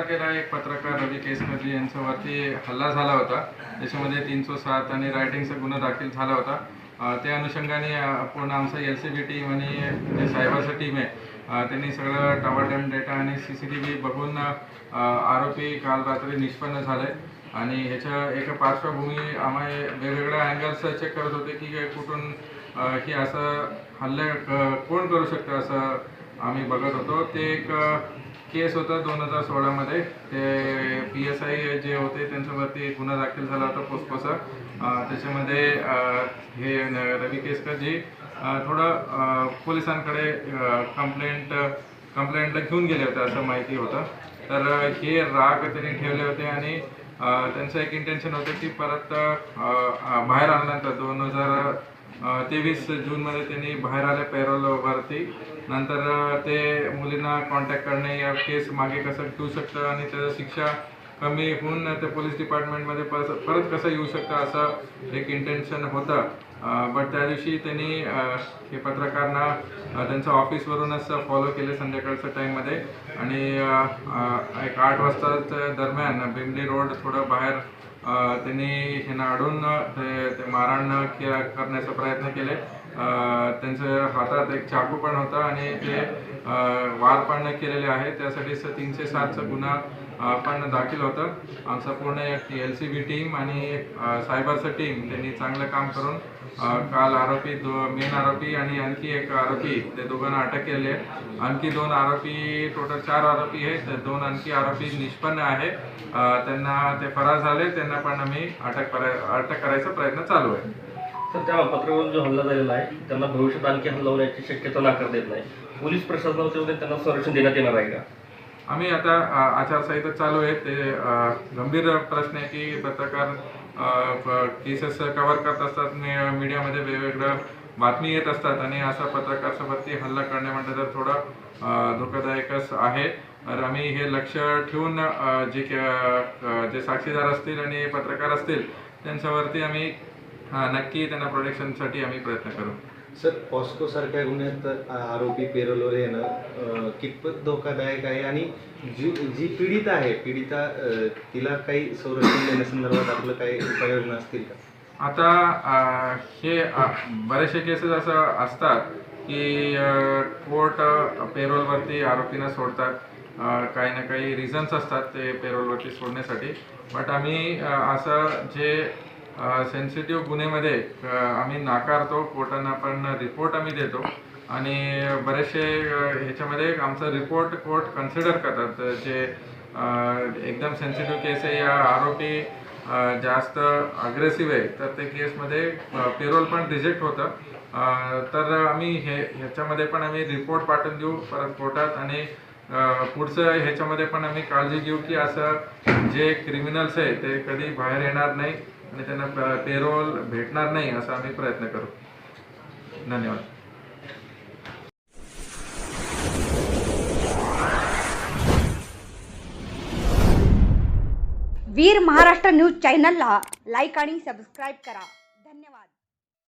तारखेला एक पत्रकार रवी केसकरजी यांच्यावरती हल्ला झाला होता. त्याच्यामध्ये तीनशे सात आणि रायटिंगचा गुन्हा दाखल झाला होता. त्या अनुषंगाने पूर्ण आमचं एल सी बी टीम आणि जे सायबरचं टीम आहे त्यांनी सगळं डॅम डेटा आणि सी सी टी व्ही बघून आरोपी काल रात्री निष्पन्न झाले. आणि ह्याच्या एका पार्श्वभूमी आम्ही वेगवेगळ्या अँगल्स चेक करत होते की कुठून हे असं हल्ले कोण करू शकतं असं आम्ही बघत होतो. ते एक केस होता दोन हजार सोळामध्ये ते पी एस आय जे होते त्यांच्यावरती गुन्हा दाखल झाला होता पोस्कोचा त्याच्यामध्ये हे रवी केसकर जी थोडं पोलिसांकडे कंप्लेंट कंप्लेंटला घेऊन गेले होते असं माहिती होतं. तर हे राग त्यांनी ठेवले होते आणि त्यांचं एक इंटेन्शन होतं की परत बाहेर आल्यानंतर दोन हजार तेवीस जूनमध्ये त्यांनी बाहेर आले पॅरोलवरती. नंतर ते मुलींना कॉन्टॅक्ट करणे या केस मागे कसं ठेवू शकतं आणि त्याचं शिक्षा कमी होऊन ते पोलीस डिपार्टमेंटमध्ये परत परत कसं येऊ शकतं असं एक इंटेन्शन होतं. बट त्या दिवशी त्यांनी हे पत्रकारांना त्यांच्या ऑफिसवरूनच फॉलो केले संध्याकाळच्या टाईममध्ये आणि एक आठ वाजताच्या दरम्यान बिमली रोड थोडं बाहेर त्यांनी ह्यांना अडून ते मारहाण करण्याचा प्रयत्न केले. त्यांच्या हातात एक चाकू पण होता आणि ते वार पण केलेले आहे. त्यासाठी तीनशे सातचा गुन्हा पण दाखल होतं. आमचा पूर्ण एल सी बी टीम आणि सायबरचं टीम त्यांनी चांगलं काम करून काल आरोपी दो मेन आरोपी आणि आणखी एक आरोपी ते दोघांना अटक केले. आणखी दोन आरोपी टोटल चार आरोपी आहेत. तर दोन आणखी आरोपी निष्पन्न आहे. त्यांना ते फरार झाले. त्यांना पण आम्ही अटक अटक करायचा प्रयत्न चालू आहे. तर त्या पत्रकारावर जो हल्ला झालेला आहे त्यांना भविष्यात आणखी हल्ला होण्याची शक्यता नाकार देत नाही. पोलीस प्रशासनाच्या वतीने त्यांना संरक्षण देण्यात येणार आहे का? आम्ही आता आचारसंहिता चालू आहे. ते गंभीर प्रश्न आहे की पत्रकार केसेस कव्हर करत असतात. मीडियामध्ये वेगवेगळ्या बातमी येत असतात आणि असा पत्रकारासोबतती हल्ला करणे म्हणजे तर थोडं धोकादायकच आहे. तर आम्ही हे लक्ष ठेवून जे जे साक्षीदार असतील आणि पत्रकार असतील त्यांच्यावरती आम्ही नक्की त्यांना प्रोटेक्शनसाठी आम्ही प्रयत्न करू. सर पॉस्को सारख्या गुन्ह्यात आरोपी पेरोलवर येणं कितपत धोकादायक आहे? आणि जी जी पीडित आहे पीडिता तिला काही संरक्षण देण्यासंदर्भात आपलं काही उपाययोजना असतील का? आता हे बरेचसे केसेस असं असतात की कोर्ट पेरोलवरती आरोपींना सोडतात. काही ना काही रिझन्स असतात ते पेरोलवरती सोडण्यासाठी. बट आम्ही असं जे सेन्सिटिव्ह गुन्हेमध्ये आम्ही नाकारतो कोर्टांना पण रिपोर्ट आम्ही देतो. आणि बरेचसे ह्याच्यामध्ये आमचा रिपोर्ट कोर्ट कन्सिडर करतात. जे एकदम सेन्सिटिव्ह केस आहे या आरोपी जास्त अग्रेसिव्ह आहे तर ते केसमध्ये पेरोल पण रिजेक्ट होतं. तर आम्ही हे ह्याच्यामध्ये पण आम्ही रिपोर्ट पाठवून देऊ. परत कोर्टात आणि पुढचं ह्याच्यामध्ये पण आम्ही काळजी घेऊ की असं जे क्रिमिनल्स आहे ते कधी बाहेर येणार नाही आणि त्यांना पेरोल भेटणार नाही असा आम्ही प्रयत्न करू. धन्यवाद. वीर महाराष्ट्र न्यूज चॅनलला लाईक आणि सबस्क्राईब करा.